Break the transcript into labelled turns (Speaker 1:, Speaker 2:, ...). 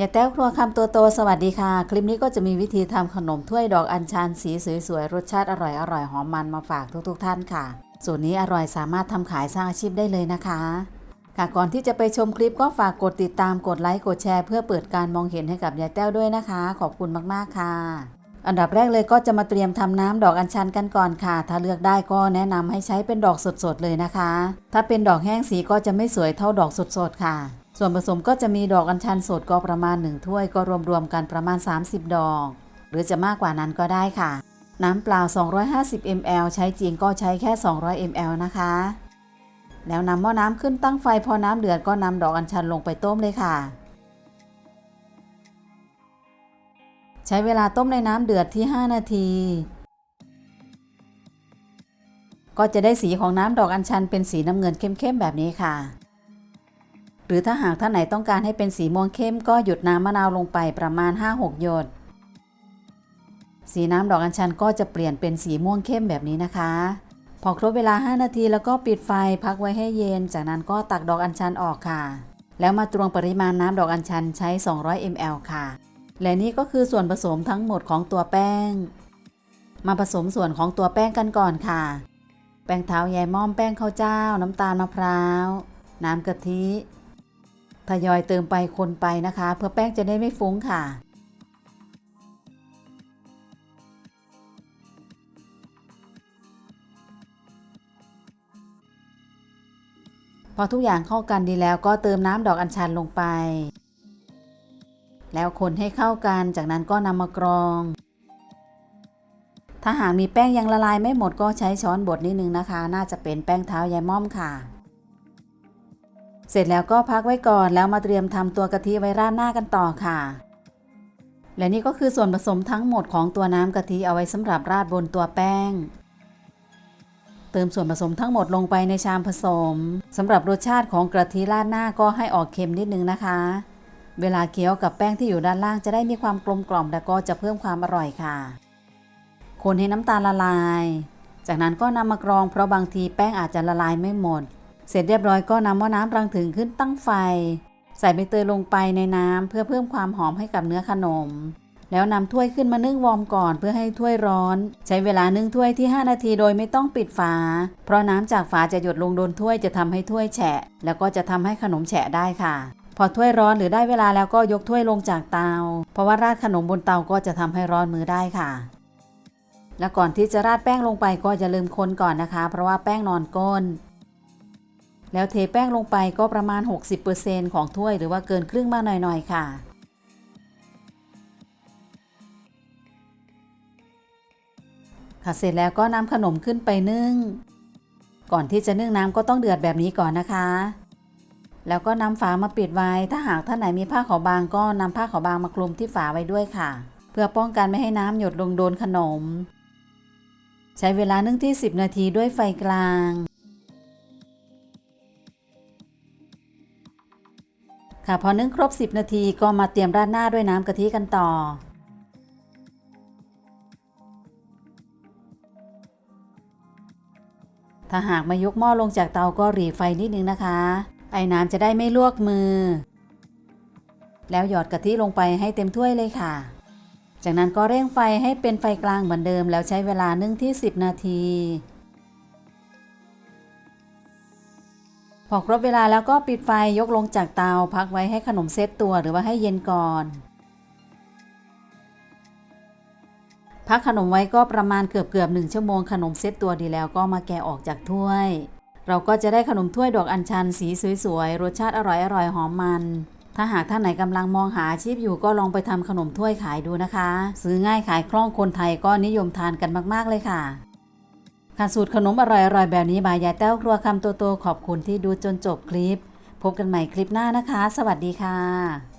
Speaker 1: อย่าแต้วครัวคำตัวโตสวัสดีค่ะ คลิปนี้ก็จะมีวิธีทำขนมถ้วยดอกอัญชันสีสวยๆ รสชาติอร่อยอร่อยๆหอมมันมาฝากทุกๆ ท่านค่ะ สูตรนี้อร่อยสามารถทำขายสร้างอาชีพได้เลยนะคะค่ะก่อนที่จะไปชมคลิปก็ฝากกดติดตามกดไลค์กดแชร์ เพื่อเปิดการมองเห็นให้กับยายแต้วด้วยนะคะ ขอบคุณมากๆค่ะ อันดับแรกเลยก็จะมาเตรียมทำน้ำดอกอัญชันกันก่อนค่ะ ถ้าเลือกได้ก็แนะนำให้ใช้เป็นดอกสดๆเลยนะคะ ถ้าเป็นดอกแห้งสีก็จะไม่สวยเท่าดอกสดๆค่ะ ส่วนผสมก็จะมีดอกอัญชันสดก็ประมาณ 1 ถ้วยก็รวมๆกันประมาณ 30 ดอก หรือจะมากกว่านั้นก็ได้ค่ะ น้ำเปล่า 250 ml ใช้จริงก็ใช้แค่ 200 ml นะคะ แล้วนำหม้อน้ำขึ้นตั้งไฟพอน้ำเดือดก็นำดอกอัญชันลงไปต้มเลยค่ะ ใช้เวลาต้มในน้ำเดือดที่ 5 นาที ก็จะได้สีของน้ำดอกอัญชันเป็นสีน้ำเงินเข้มๆแบบนี้ค่ะ หรือถ้าหากท่านไหนต้องการให้เป็นสีม่วงเข้มก็หยุดน้ำมะนาวลงไปประมาณ 5-6 หยด สีน้ำดอกอัญชันก็จะเปลี่ยนเป็นสีม่วงเข้มแบบนี้นะคะ พอครบเวลา 5 นาทีแล้วก็ปิดไฟพักไว้ให้เย็น จากนั้นก็ตักดอกอัญชันออกค่ะ แล้วมาตวงปริมาณน้ำดอกอัญชันใช้ 200 ml ค่ะ และนี่ก็คือส่วนผสมทั้งหมดของตัวแป้ง มาผสมส่วนของตัวแป้งกันก่อนค่ะ แป้งเท้ายายม่อมแป้งข้าวเจ้า น้ำตาลมะพร้าว น้ำกะทิ ทยอยเติมไปคนไปนะคะ เพื่อแป้งจะได้ไม่ฟุ้งค่ะพอทุกอย่างเข้ากันดีแล้วก็เติมน้ำดอกอัญชันลงไป แล้วคนให้เข้ากันจากนั้นก็นำมากรอง ถ้าหากมีแป้งยังละลายไม่หมดก็ใช้ช้อนบดนิดนึงนะคะ น่าจะเป็นแป้งเท้ายายม่อมค่ะ เสร็จแล้วก็พักไว้ก่อนแล้วมาเตรียมทำตัวกะทิไว้ราดหน้ากันต่อค่ะ และนี่ก็คือส่วนผสมทั้งหมดของตัวน้ำกะทิเอาไว้สำหรับราดบนตัวแป้ง เติมส่วนผสมทั้งหมดลงไปในชามผสมสำหรับรสชาติของกะทิราดหน้าก็ให้ออกเค็มนิดนึงนะคะ เวลาเคี้ยวกับแป้งที่อยู่ด้านล่างจะได้มีความกลมกล่อมและก็จะเพิ่มความอร่อยค่ะ คนให้น้ำตาลละลาย จากนั้นก็นำมากรองเพราะบางทีแป้งอาจจะละลายไม่หมด เสร็จเรียบร้อยก็นำหม้อน้ำรังถึงขึ้นตั้งไฟ ใส่ใบเตยลงไปในน้ำเพื่อเพิ่มความหอมให้กับเนื้อขนม แล้วนำถ้วยขึ้นมานึ่งวอร์มก่อนเพื่อให้ถ้วยร้อน ใช้เวลานึ่งถ้วยที่ 5 นาทีโดยไม่ต้องปิดฝา เพราะน้ำจากฝาจะหยดลงโดนถ้วยจะทำให้ถ้วยแฉะ แล้วก็จะทำให้ขนมแฉะได้ค่ะ พอถ้วยร้อนหรือได้เวลาแล้วก็ยกถ้วยลงจากเตา เพราะว่าราดขนมบนเตาก็จะทำให้ร้อนมือได้ค่ะแล้วก่อนที่จะราดแป้งลงไปก็อย่าลืมคนก่อนนะคะ เพราะว่าแป้งนอนก้น แล้วเทแป้งลงไปก็ประมาณ 60%ของถ้วยหรือว่าเกินครึ่งมาหน่อยๆค่ะ ค่ะเสร็จแล้วก็นำขนมขึ้นไปนึ่ง ก่อนที่จะนึ่งน้ำก็ต้องเดือดแบบนี้ก่อนนะคะ แล้วก็นำฝามาปิดไว้ ถ้าหากท่านไหนมีผ้าขาวบางก็นำผ้าขาวบางมาคลุมที่ฝาไว้ด้วยค่ะ เพื่อป้องกันไม่ให้น้ำหยดลงโดนขนม ใช้เวลานึ่งที่ 10 นาทีด้วยไฟกลาง ค่ะพอนึ่งครบ 10 นาทีก็มาเตรียมราดหน้าด้วยน้ำกะทิกันต่อ ถ้าหากมายกหม้อลงจากเตาก็หรี่ไฟนิดนึงนะคะ ไอ้น้ำจะได้ไม่ลวกมือ แล้วหยอดกะทิลงไปให้เต็มถ้วยเลยค่ะ จากนั้นก็เร่งไฟให้เป็นไฟกลางเหมือนเดิม แล้วใช้เวลานึ่งที่ 10 นาที พอครบเวลาแล้วก็ปิดไฟยกลงจากเตาพักไว้ให้ขนมเซตตัวหรือว่าให้เย็นก่อน พักขนมไว้ก็ประมาณเกือบเกือบหนึ่งชั่วโมงขนมเซตตัวดีแล้วก็มาแกะออกจากถ้วย เราก็จะได้ขนมถ้วยดอกอัญชันสีสวยๆรสชาติอร่อยๆหอมมัน ถ้าหากท่านไหนกำลังมองหาอาชีพอยู่ก็ลองไปทำขนมถ้วยขายดูนะคะ ซื้อง่ายขายคล่องคนไทยก็นิยมทานกันมากๆเลยค่ะ ค่ะสูตรขนมอร่อยๆแบบนี้บายยายแต้วครัวคำโตๆขอบคุณที่ดูจนจบคลิป พบกันใหม่คลิปหน้านะคะ สวัสดีค่ะ